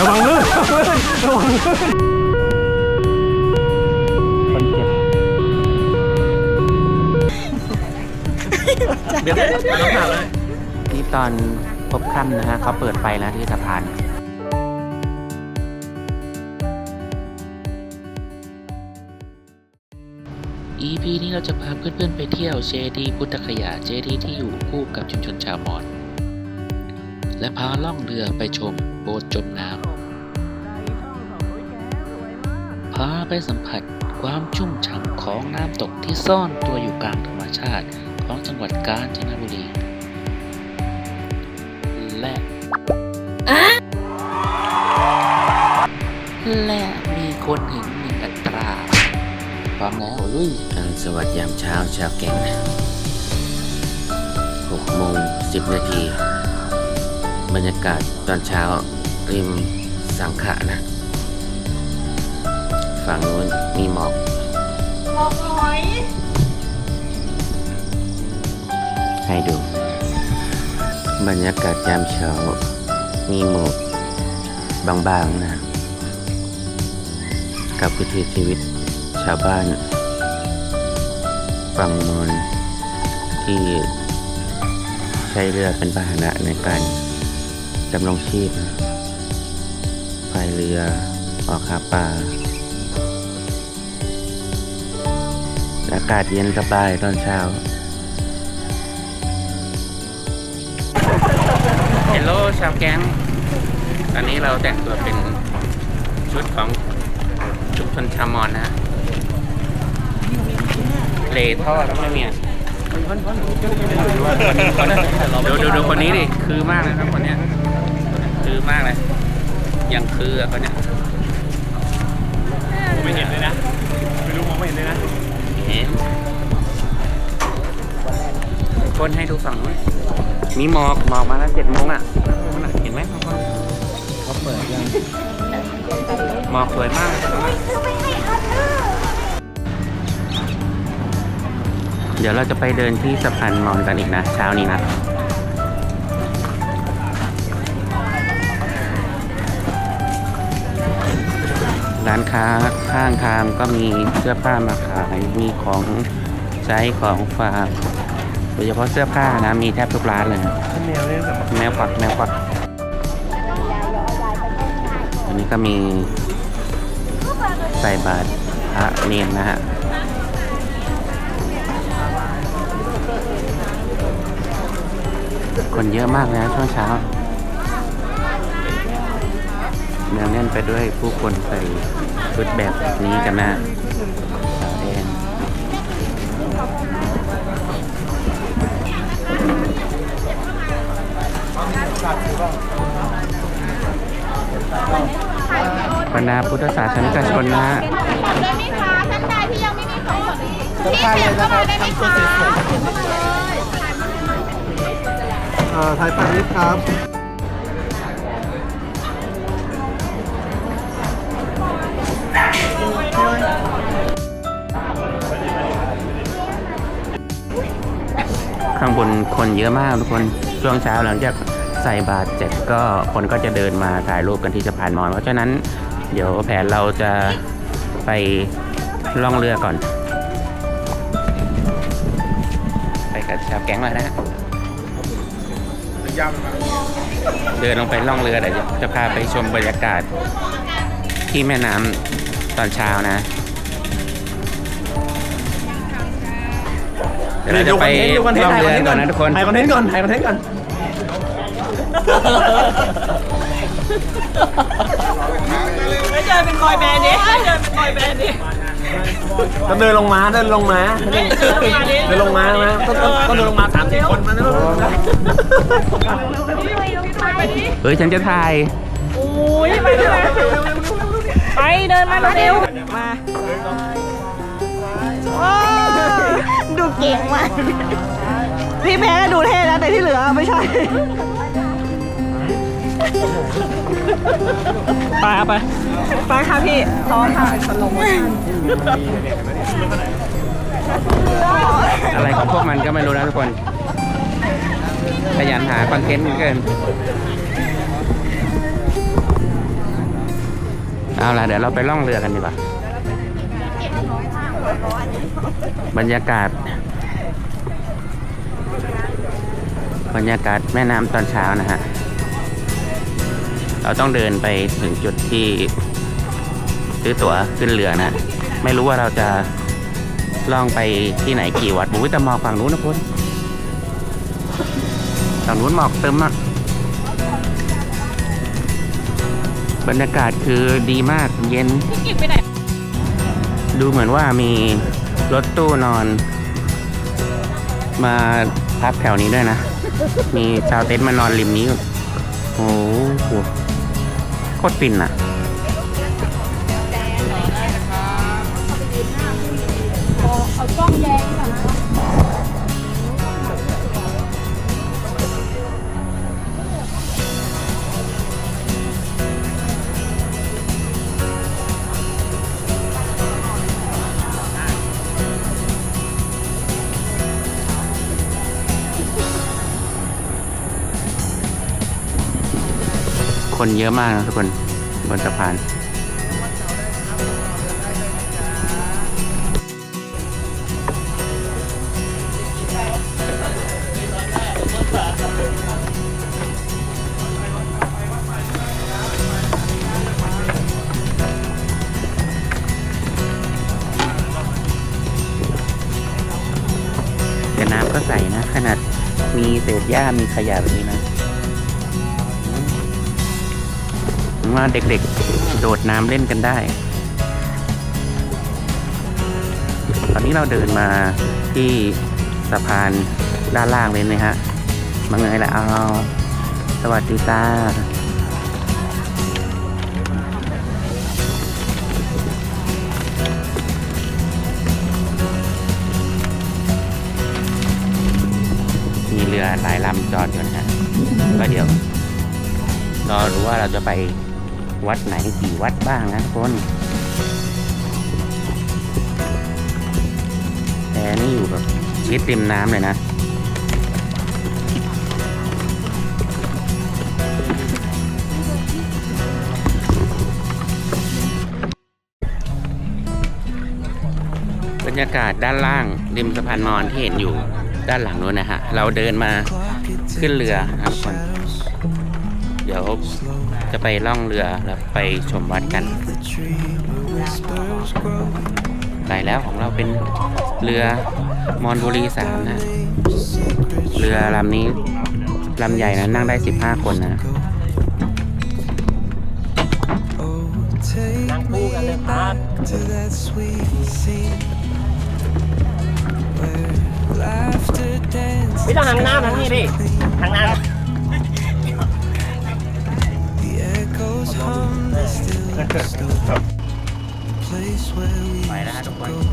ระวังลื่นระวังลื่นคนเจ็บเดี๋ยวต้องถามเลยนี่ตอนพบค่ำนะฮะเขาเปิดไฟแล้วที่สะพาน EP นี้เราจะพาเพื่อนๆไปเที่ยวเจดีย์พุทธคยาเจดีย์ที่อยู่คู่กับชุมชนชาวมอญและพาล่องเรือไปชมโบสถ์จมน้ำาไปสัมผัสความชุ่มฉ่ำของน้ำตกที่ซ่อนตัวอยู่กลางธรรมชาติของจังหวัดกาญจนบุรี และและมีคนเห็นหนึ่งอัตราพร้อมแล้วลุยสวัสดียามเช้าชาวแก่งหกโมงสิบนาที บรรยากาศตอนเช้าริมสังขะนะ ฝั่งนู้นมีหมอกหมอกหอย ให้ดู บรรยากาศยามเช้า มีหมอกบางๆนะ กับวิถีชีวิตชาวบ้าน ฝั่งมนที่ใช้เรือเป็นพาหนะในการดำรงชีพนะพายเรือออกหาปลา อากาศเย็นสบายตอนเช้า เฮลโลชาวแก๊ง ตอนนี้เราแต่งตัวเป็นชุดของชุมชนชาวมอญนะฮะ เลท่อแล้วไม่มีอะดูดูดูคนนี้ดิ คือมากเลยครับคนเนี้ย คือมากเลยยังคืออะคนเนี้ย ไม่เห็นเลยนะ ไม่รู้มองไม่เห็นเลยนะ คนให้ดูฝั่งนู้นมีหมอกหมอกมาแล้วเจ็ดโมงอะเห็นไหมเขาเปิดยังหมอกสวยมากเลยตรงนั้นเดี๋ยวเราจะไปเดินที่สะพานมอญกันอีกนะ เช้านี้นะร้านค้าข้างทางก็มีเสื้อผ้ามาขาย มีของใช้ของฝากโดยเฉพาะเสื้อผ้านะมีแทบทุกร้านเลยนะแมวเนี่ยแบบแมวปักแมวปักอันนี้ก็มีใส่บาตรพระเนนนะฮะคนเยอะมากเลยนะช่วงเช้าเนืองแน่นไปด้วยผู้คนใส่ชุดแบบนี้กันนะ บรรดาพุทธศาสนิกชนนะฮะได้ไหมคะท่านใดที่ยังไม่มีของพี่เขียนเข้ามาได้ไหมคะอ่าถ่ายปากนิดครับข้างบนคนเยอะมากทุกคนช่วงเช้าหลังจาก ใส่บาตรเสร็จก็คนก็จะเดินมาถ่ายรูปกันที่สะพานมอญเพราะฉะนั้น เดี๋ยวแผนเราจะไปล่องเรือก่อน ไปกับชาวแก๊งเลยนะฮะเดินลงไปล่องเรือเดี๋ยวจะพาไปชมบรรยากาศที่แม่น้ำตอนเช้านะเดี๋ยวเราจะไปล่องเรือก่อนนะทุกคน ถ่ายคอนเทนต์ก่อนถ่ายคอนเทนต์ก่อน ไม่เจอเป็นบอยแบนด์ดิไม่เจอเป็นบอยแบนด์ดิก็เดินลงมาเดินลงมาเดินลงมานะต้องต้องต้องเดินลงมาสามสี่คนมาเนี่ยเฮ้ยฉันจะถ่ายอุ้ยไปเลยไปเดินมาเร็วมาว้าวดูเก่งมากพี่แพ้ดูเท่แล้วแต่ที่เหลือไม่ใช่ ไปเอาไป ไปค่ะพี่พร้อมค่ะอะไรของพวกมันก็ไม่รู้นะทุกคน ขยันหาคอนเทนต์เกิน เอาล่ะ เดี๋ยวเราไปล่องเรือกันดีกว่า บรรยากาศ บรรยากาศแม่น้ำตอนเช้านะฮะ เราต้องเดินไปถึงจุดที่ซื้อตั๋วขึ้นเรือนะ ไม่รู้ว่าเราจะล่องไปที่ไหนกี่วัดบุ้ยแต่หมอกฝั่งนู้นนะคุณฝั่งนู้นหมอกเติมอะบรรยากาศคือดีมากเย็น ดูเหมือนว่ามีรถตู้นอน มาพักแถวนี้ด้วยนะ มีชาวเต็นท์มานอนริมนี้ โอ้โห โคตรฟินอะ คนเยอะมากนะทุกคนบนสะพานแต่น้ำก็ใสนะ ขนาดมีเศษหญ้ามีขยะแบบนี้นะ ผมว่าเด็กๆ โดดน้ำเล่นกันได้ ตอนนี้เราเดินมาที่สะพานด้านล่างเลยนะฮะมาเงยแล้วเอาสวัสดีตามีเรือหลายลำจอดอยู่นะฮะก็เดี๋ยวรอดูว่าเราจะไป วัดไหนกี่วัดบ้างนะทุกคน แต่นี่อยู่แบบชิดริมน้ำเลยนะบรรยากาศด้านล่างริมสะพานมอญที่เห็นอยู่ด้านหลังนู้นนะฮะ เราเดินมาขึ้นเรือนะทุกคน ดี๋ยวจะไปล่องเรือแล้วไปชมวัดกันไปแล้วของเราเป็นเรือมอนบุรีสามนะ เรือลำนี้ลำใหญ่นะนั่งได้ 15 คนนะนั่งคู่กันเลยครับ to that sweet scene where laughter danced ไม่ต้องหันหน้าทางนี้ดิทางหน้า ไปแล้วฮะทุกคน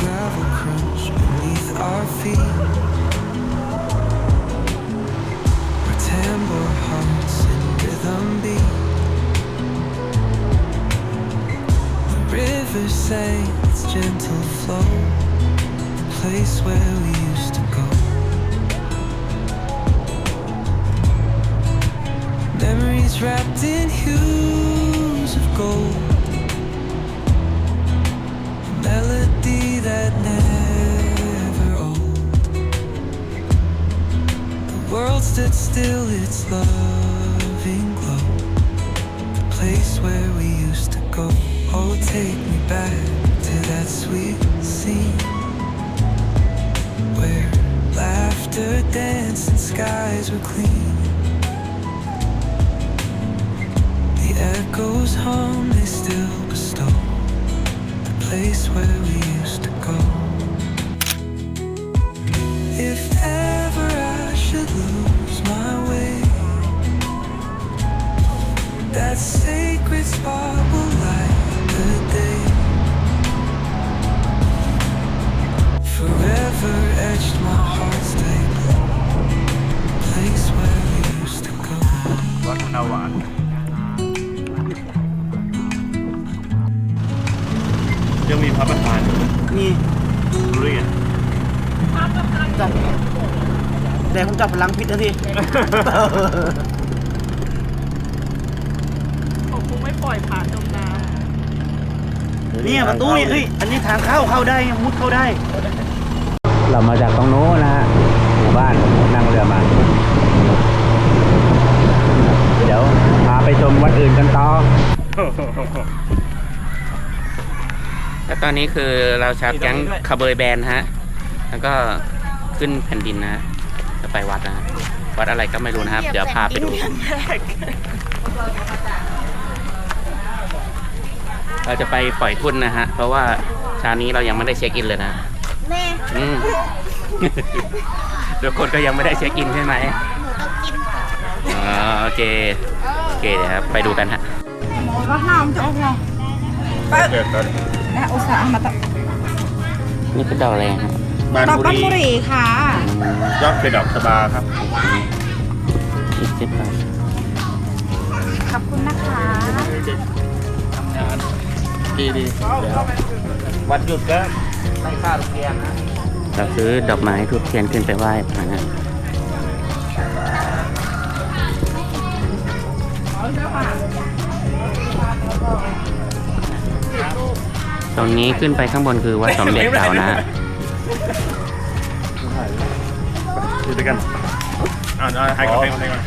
gravel crunch beneath our feet where tambour hearts and rhythm beat the river sang its gentle flow the place where we used to go Wrapped in hues of gold a melody that never old. The world stood still, its loving glow. The place where we used to go. Oh, take me back to that sweet scene where laughter danced and skies were clean. goes home, they still bestow the place where we used to go. If ever I should lose my way, that sacred spot will light the day. Forever etched my heart's table, place where we used to go. พระประธานนี่รู้ได้ไงจับแต่ผมจับพลังพิษนะทีปล่อยผ่านจมน้เนี่ยประตูเนี่ยเฮ้ยอันนี้ทางเข้าเข้าได้มุดเข้าได้ เรามาจากตรงโน้นนะฮะหมู่บ้านนั่งเรือมา เดี๋ยวพาไปชมวัดอื่นกันต่อ แล้วตอนนี้คือเราชาวแก๊งคาเบยแบนฮะ แล้วก็ขึ้นแผ่นดินนะฮะจะไปวัดนะฮะวัดอะไรก็ไม่รู้นะครับ เดี๋ยวพาไปดู เราจะไปปล่อยทุ่นนะฮะ เพราะว่าเช้านี้เรายังไม่ได้เช็คอินเลยนะำแม่อืมทุกคนก็ยังไม่ได้เช็คอินใช่ไหมหนูต้องกินก่อนอ๋อโอเค โอเคเดี๋ยวครับไปดูกันฮะ นี่เป็นดอกอะไรฮะบานบุรีค่ะ ยอดเป็นดอกชะบาครับ อีกสิบบาทขอบคุณนะคะ ดีดีเดี๋ยววันหยุดก็ให้ค่าโรงเรียนนะ เราซื้อดอกไม้ทูบเทียนขึ้นไปไหว้พระนะ ตรงนี้ขึ้นไปข้างบนคือวัดสมเด็จเก่านะฮะอยู่ด้วยกันอ่าให้ก่อนให้ก่อนให้ก่อน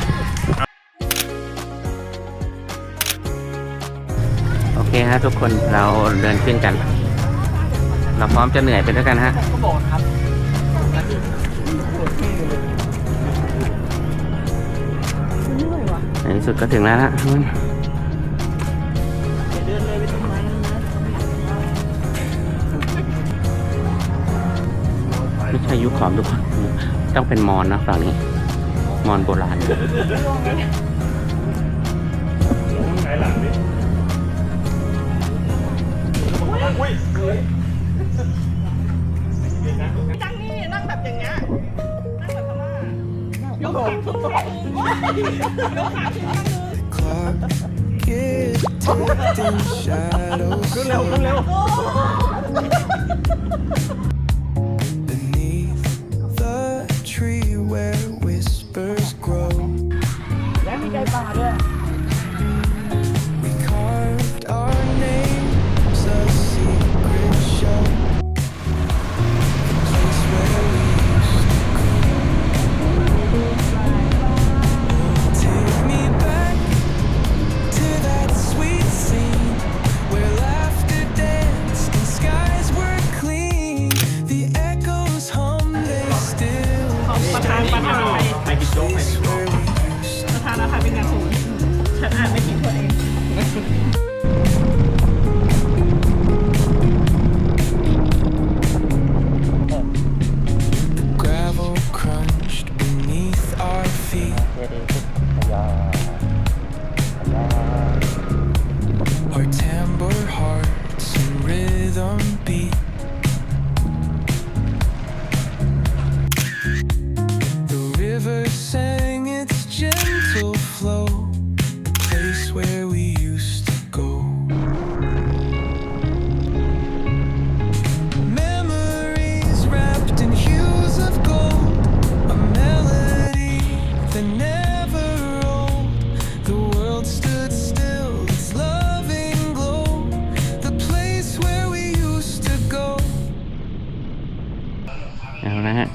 โอเคฮะทุกคนเราเดินขึ้นกัน เราพร้อมจะเหนื่อยไปด้วยกันฮะ ในที่สุดก็ถึงแล้วนะ ไม่ใช่ยุคขอมทุกคนต้องเป็นมอนนะฝั่งนี้มอนโบราณนั่งนี่นั่งแบบอย่างเงี้ยนั่งแบบพม่ายกขา clock is ticking shadows beneath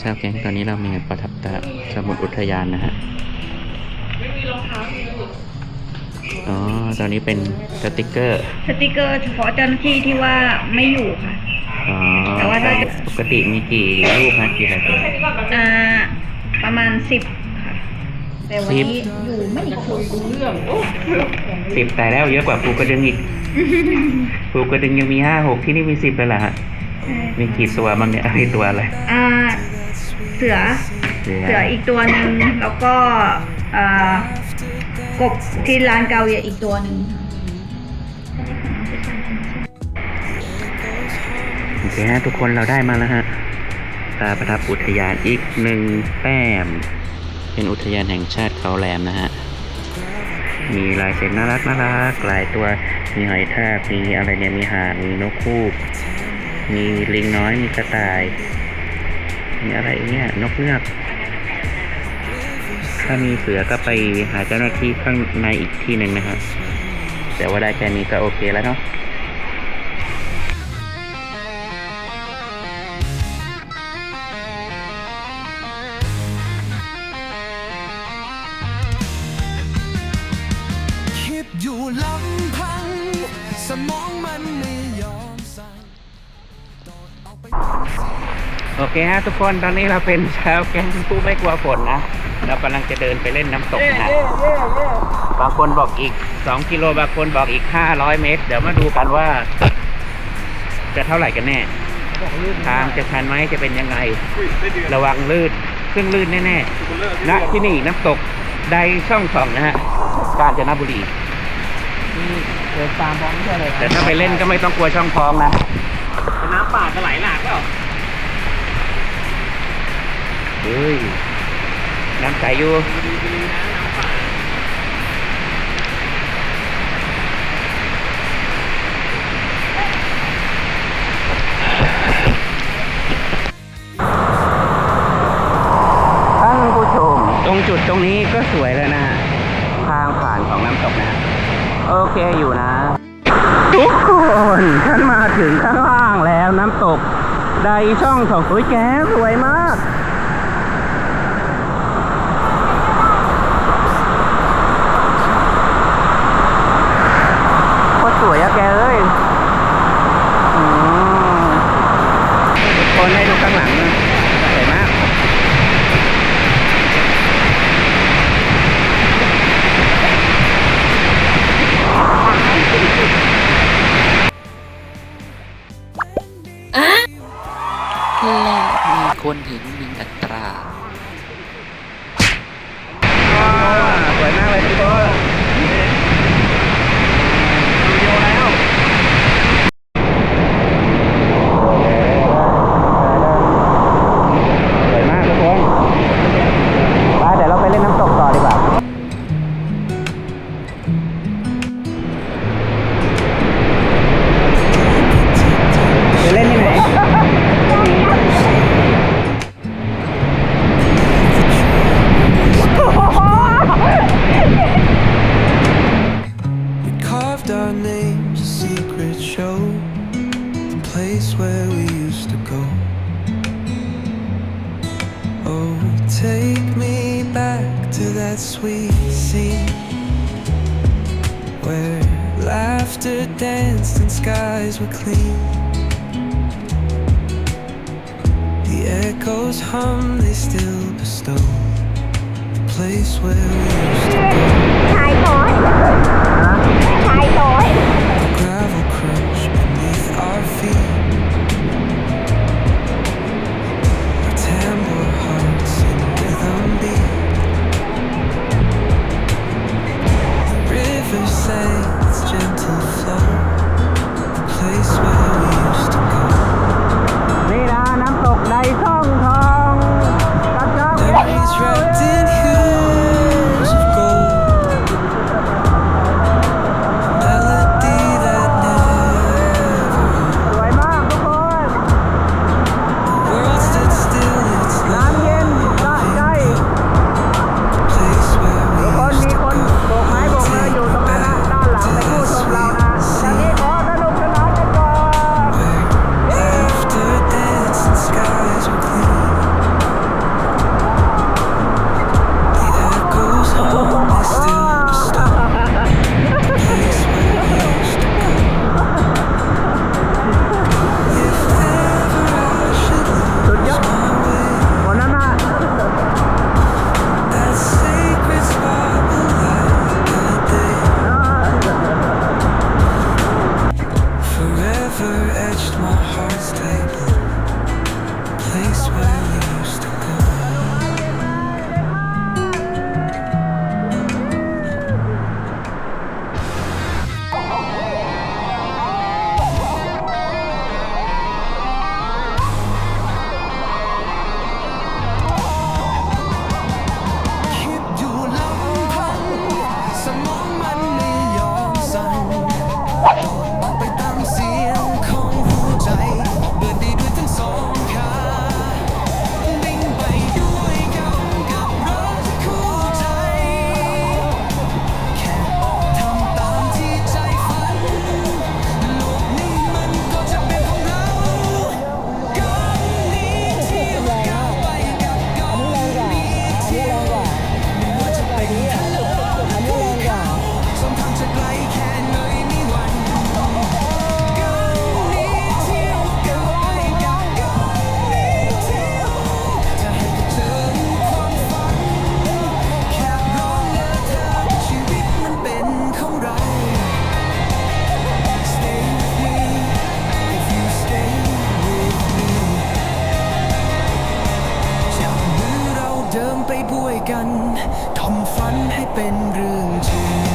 เอาละฮะชาวแก๊งตอนนี้เรามีประทับตาสมุดอุทยานนะฮะอ๋อตอนนี้เป็นสติกเกอร์ สติกเกอร์เฉพาะเจ้าหน้าที่ที่ว่าไม่อยู่ค่ะ อ๋อแต่ว่าถ้าปกติมีกี่รูปฮะกี่อะไรตัวอ่าประมาณสิบค่ะ แต่วันสิบนี้อยู่ไม่ครบสิบแต่แล้วเยอะกว่าภูกระดึงอีกภูกระดึงยังมีห้าหกที่นี่มีสิบเลยเหรอฮะมีกี่ตัวบ้างเนี่ยมีตัวอะไร อ่า เสือ เสืออีกตัวหนึ่งแล้วก็อ่ากบที่ร้านเกาเหยอีกตัวหนึ่งโอเคฮะทุกคนเราได้มาแล้วฮะตาประทับอุทยานอีกหนึ่งแต้ม เป็นอุทยานแห่งชาติเขาแหลมนะฮะ มีลายเซ็นน่ารักน่ารักหลายตัว มีหอยทากมีอะไรเนี่ย มีห่านมีนกคูก มีลิงน้อย มีกระต่าย มีอะไรเนี่ยนกเงือก ถ้ามีเสือก็ไปหาเจ้าหน้าที่ข้างในอีกที่หนึ่งนะครับแต่ว่าได้แค่นี้ก็โอเคแล้วเนาะอยู่ลำพัง สมองมันไม่ยอมสั่ง โอเคฮะทุกคนตอนนี้เราเป็นชาวแก๊งผู้ไม่กลัวฝนนะ เรากำลังจะเดินไปเล่นน้ำตกนะบางคนบอกอีก 2 กิโลบางคนบอกอีก 500 เมตร เดี๋ยวมาดูกันว่า จะเท่าไหร่กันแน่ ทางจะชันไหมจะเป็นยังไง ระวังลื่นซึ่งลื่นแน่ๆณที่นี่น้ำตกใดช่องสองนะฮะกาญจนบุรีเดินตามพร้อมเพื่อนเลยแต่ถ้าไปเล่นก็ไม่ต้องกลัวช่องคลองนะน้ำป่าจะไหลหลากเปล่า เฮ้ยน้ำใสอยู่ท่านผู้ชม ตรงจุดตรงนี้ก็สวยแล้วนะทางผ่านของน้ำตกนะ โอเคอยู่นะ ทุกคนฉันมาถึงข้างล่างแล้วน้ำตก ใดช่องสองสวยแก้สวยมาก และมีคนเห็นมิงอัต where we used to go. Oh, take me back to that sweet scene where laughter danced and skies were clean. The echoes hum, they still bestow the place where we used to go. Hi, boy. Hi, boy. อ ทำฝันให้เป็นเรื่องจริง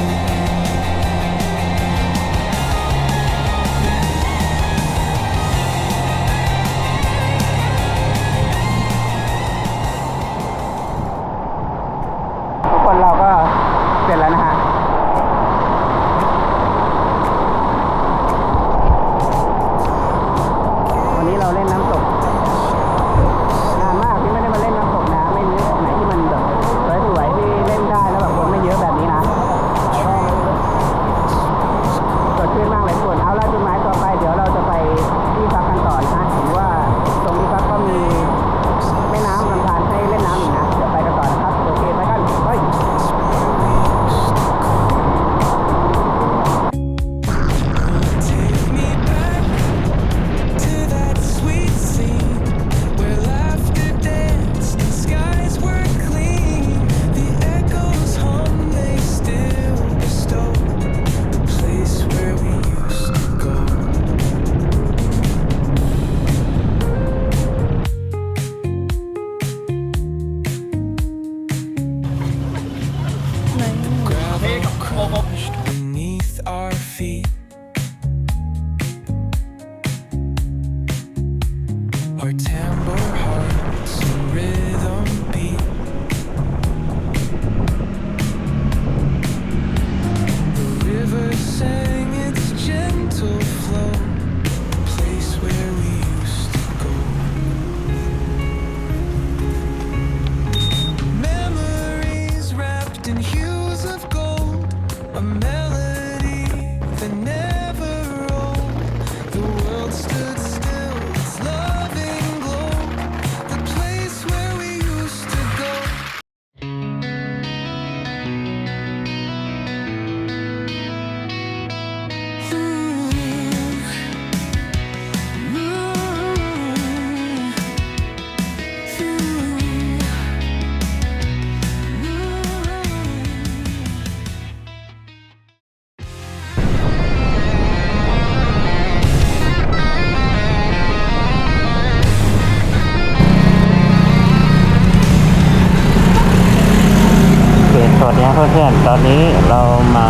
อนๆตอนนี้เรามา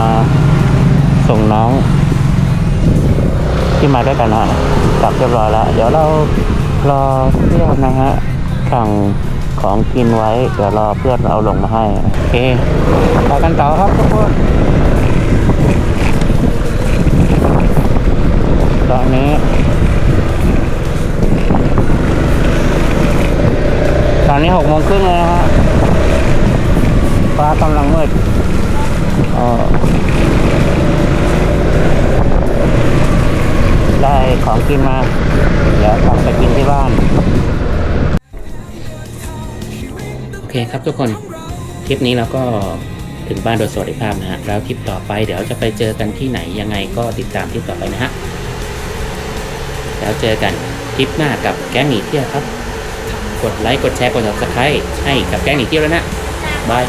ส่งน้องที่มาด้วยกันนะฮะกลับเรียบร้อยแล้ว เดี๋ยวเรารอเพื่อนนะฮะสั่งของกินไว้ เดี๋ยวรอเพื่อนเอาลงมาให้ โอเคไปกันต่อครับทุกคนตอนนี้ ตอนนี้หกโมงครึ่งเลยนะฮะฟ้ากำลังมืดเอ่อ ได้ของกินมา เดี๋ยวกลับไปกินที่บ้าน โอเคครับทุกคน คลิปนี้เราก็ถึงบ้านโดยสวัสดิภาพนะฮะ แล้วคลิปต่อไปเดี๋ยวจะไปเจอกันที่ไหนยังไงก็ติดตามคลิปต่อไปนะฮะ แล้วเจอกันคลิปหน้ากับแก๊งหนีเที่ยวครับ กดไลค์ กดแชร์ กด subscribe ให้กับแก๊งหนีเที่ยวแล้วนะบาย